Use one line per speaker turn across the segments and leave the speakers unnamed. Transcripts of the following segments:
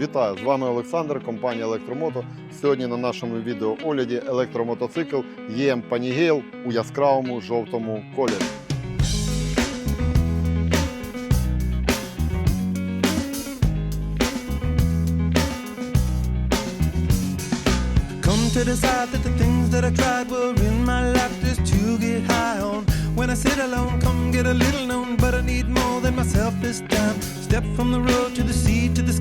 Вітаю! З вами Олександр, компанія Електромото. Сьогодні на нашому відеоогляді електромотоцикл ЄМ Панігейл у яскравому жовтому кольорі.
To decide that the things that I tried were in my life just to get high on. When I sit alone, come get a little known, but I need more than myself this time. Step from the road to the sea to the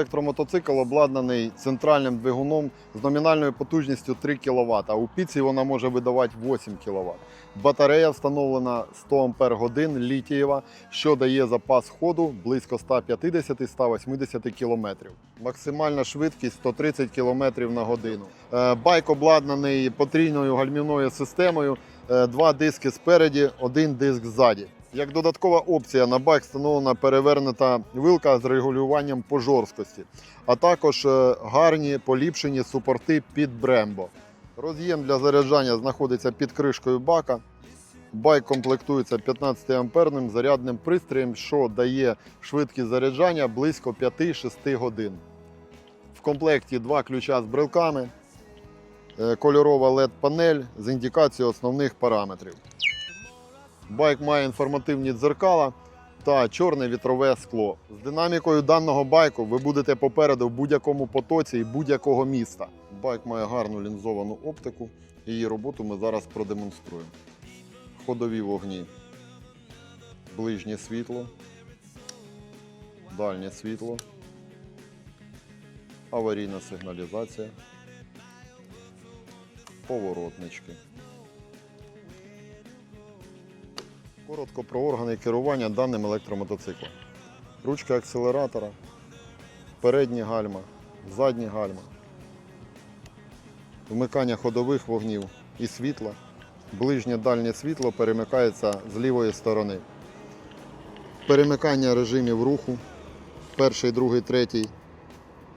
Електромотоцикл обладнаний центральним двигуном з номінальною потужністю 3 кВт, а у піці вона може видавати 8 кВт. Батарея встановлена 100 Ампер годин літієва, що дає запас ходу близько 150-180 км. Максимальна швидкість 130 км на годину. Е, Байк обладнаний потрійною гальмівною системою, е, два диски спереді, один диск ззаді. Як додаткова опція на байк встановлена перевернута вилка з регулюванням по жорсткості, а також е, гарні поліпшені супорти під Брембо. Роз'єм для заряджання знаходиться під кришкою бака. Байк комплектується 15 амперним зарядним пристроєм, що дає швидкість заряджання близько 5-6 годин. В комплекті два ключа з брелками, е, кольорова LED-панель з індикацією основних параметрів. Байк має інформативні дзеркала та чорне вітрове скло. З динамікою даного байку ви будете попереду в будь-якому потоці і будь-якого міста. Байк має гарну лінзовану оптику. Її роботу ми зараз продемонструємо. Ходові вогні, ближнє світло, дальнє світло, аварійна сигналізація, поворотнички. Коротко про органи керування даним електромотоциклом. Ручка акселератора, передні гальма, задні гальма, вмикання ходових вогнів і світла. Ближнє дальнє світло перемикається з лівої сторони. Перемикання режимів руху, перший, другий, третій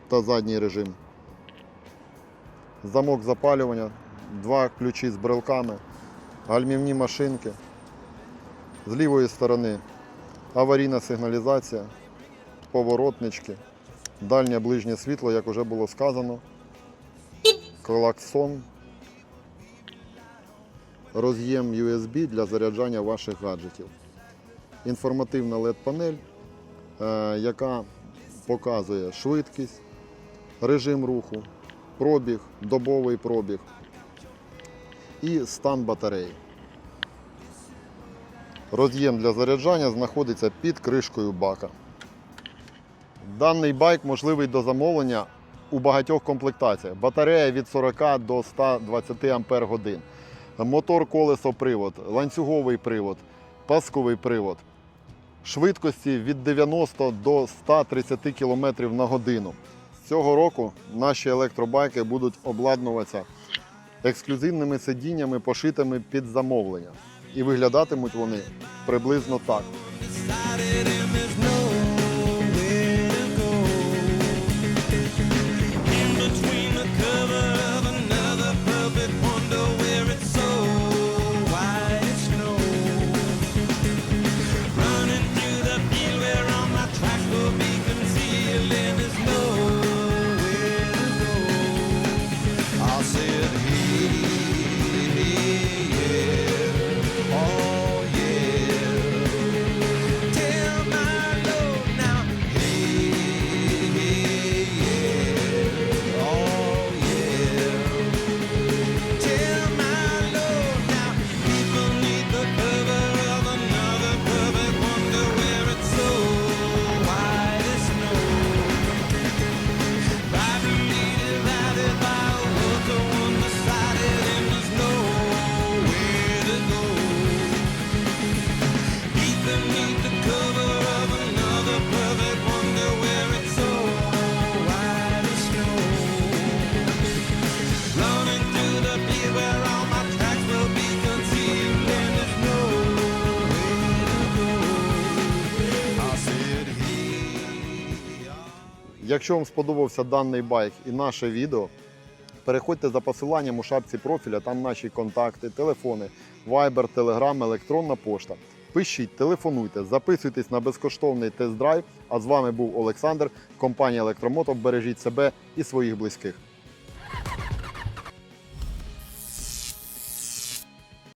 та задній режим. Замок запалювання, два ключі з брелками, гальмівні машинки. З лівої сторони аварійна сигналізація, поворотнички, дальнє ближнє світло, як вже було сказано, клаксон, роз'єм USB для заряджання ваших гаджетів. Інформативна LED-панель, е, яка показує швидкість, режим руху, пробіг, добовий пробіг і стан батареї. Роз'єм для заряджання знаходиться під кришкою бака. Даний байк можливий до замовлення у багатьох комплектаціях. Батарея від 40 до 120 Ампер. Мотор колесо привод, ланцюговий привод, пасковий привод. Швидкості від 90 до 130 км на годину. Цього року наші електробайки будуть обладнуватися ексклюзивними сидіннями, пошитими під замовлення. І виглядатимуть вони приблизно так.
Decided and
Якщо вам сподобався даний байк і наше відео, Переходьте за посиланням у шапці профіля, там наші контакти, телефони, Viber, Telegram, електронна пошта. Пишіть, телефонуйте, записуйтесь на безкоштовний тест-драйв. А з вами був Олександр, компанія Електромото. Бережіть себе і своїх близьких.